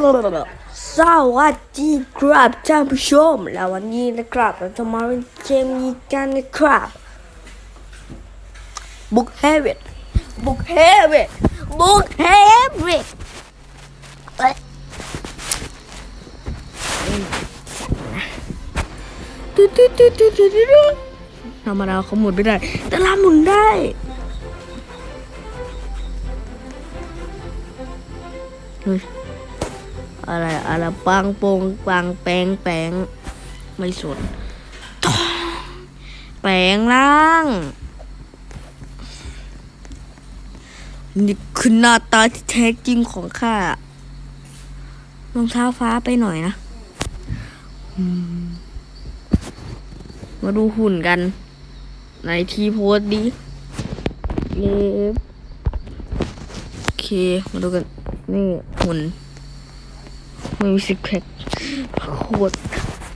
สวัสดีครับท่านผู้ชม แล้ววันนี้นะครับเราจะมาเล่นเกมนี้กันนะครับบุกเฮเวตบุกเฮเวตบุกเฮเวตเอ้ยตุ๊ดตุ๊ดตุ๊ดตุ๊ดตุ๊ดตุ๊ดธรรมดาเขาหมุนไม่ได้ แต่ลาหมุนได้เฮ้ย อะไรอะไรปังโปงปังแปงแปงไม่สนแปลงร่างนี่คือหน้าตาที่แท้จริงของข้ารองเท้าฟ้าไปหน่อยนะ มาดูหุ่นกัน ในทีโพสต์ดีเย็บโอเค มาดูกัน นี่หุ่น ไม่มีซิกแพคโคตร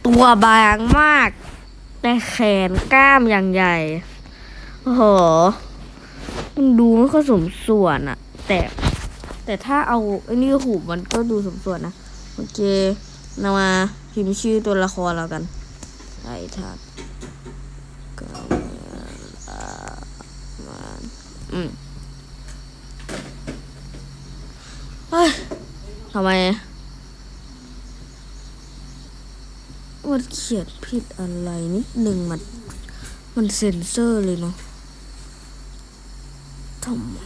ตัวบางมากแต่แขนกล้ามอย่างใหญ่ โอ้โห มันดูไม่ค่อยสมส่วนอะแต่ แต่ถ้าเอาไอ้นี่หูมันก็ดูสมส่วนนะ โอเคนามาพิมพ์ชื่อตัวละครแล้วกัน ไอ้ทัดก็อ่ามาอืมเฮ้ยทำไม มันเขียนผิดอะไรนิดหนึ่งมัน มันเซ็นเซอร์เลยเนาะทำไม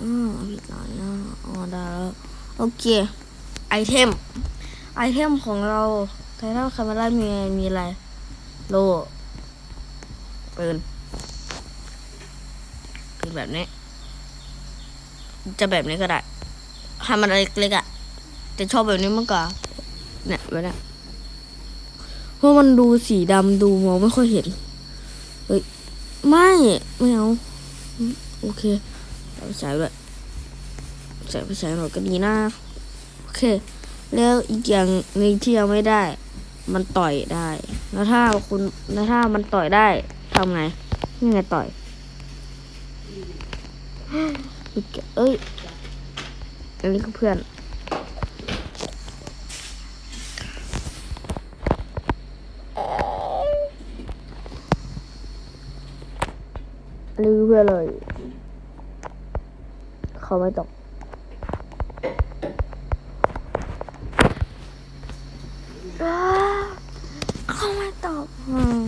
อ่าผิดหลายอะอ๋อได้แล้ว โอเค ไอเทม ไอเทมของเราไททันคาเมล่ามีมีอะไร โลปืนปืนแบบนี้ จะแบบนี้ก็ได้ให้มันเล็กๆอะแต่ชอบแบบนี้มากกว่าเนี่ยแบบเนี้ย ราะมันดูสีดำดูมองไม่ค่อยเห็น เฮ้ย ไม่ ไม่เอา โอเคใส่ไปใช้ด้วยใส่ไปใช้หน่อยก็ดีนะ โอเค แล้วอีกอย่างหนึ่งที่ยังไม่ได้ มันต่อยได้ แล้วถ้าคุณแล้วถ้ามันต่อยได้ทำไงนี่ไงต่อย เอ้ยอันนี้คือเพื่อน อันนี้คือเพื่อนเลย เขาไม่ตกอ้าเขาไม่ตกอืม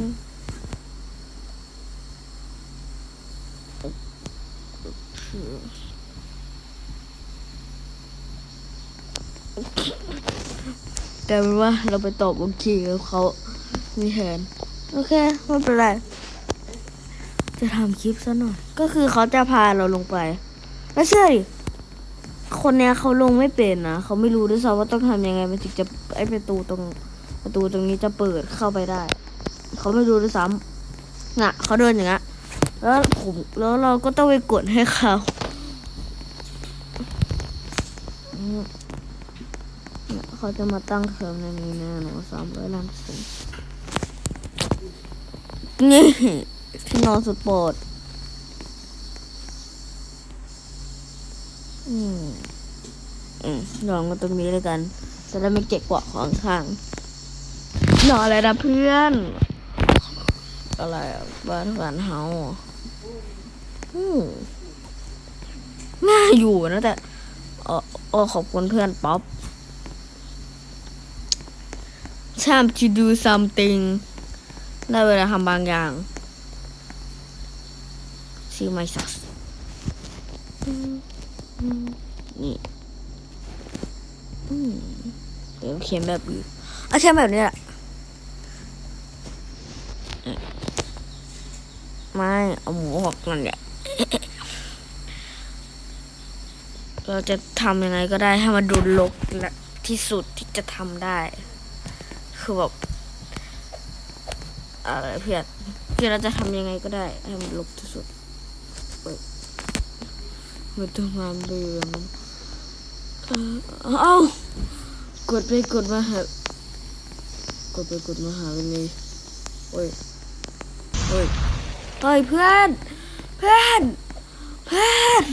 แต่เป็นว่าเราไปตอบโอเคกับเขามีแทนโอเค ไม่เป็นไร จะทำคลิปซะหน่อย ก็คือเขาจะพาเราลงไป แล้วเชื่อดิ คนเนี้ยเขาลงไม่เป็นนะ เขาไม่รู้ด้วยซ้ำว่าต้องทำยังไงมันถึงจะไอประตูตรง ประตูตรงนี้จะเปิดเข้าไปได้ เขาไม่รู้ด้วยซ้ำน่ะ เขาเดินอย่างเงี้ย แล้วผมแล้วเราก็ต้องไปกดให้เขาเนี่ยเขาจะมาตั้งเทอมในนี้แน่นอนสามร้อยล้านเปอร์เซ็นนี่ ที่นอนสุดโปรดอืมอืมนอนกันตรงนี้เลยกันจะได้ไม่เก็บกว่าของข้างนอนอะไรนะเพื่อน อะไรบ้านฝันเฮาอืมน่าอยู่นะแต่เออเออขอบคุณเพื่อนป๊อป time to do something ได้เวลาทำบางอย่าง see my sauce นี่เดี๋ยวเขียนแบบอื่นเอาเขียนแบบนี้แหละไม่เอาหมูออกนั่นแหละเราจะทำยังไงก็ได้ให้มันดูลกและที่สุดที่จะทำได้ คือแบบอะไรเพื่อนคือเราจะทำยังไงก็ได้ให้มันลกที่สุด เปิดมันทำงานเบื่อมันเอ้ากดไปกดมาหากดไปกดมาหาเลยโอ้ยโอ้ยเฮ้ยเพื่อน เพื่อน เพื่อน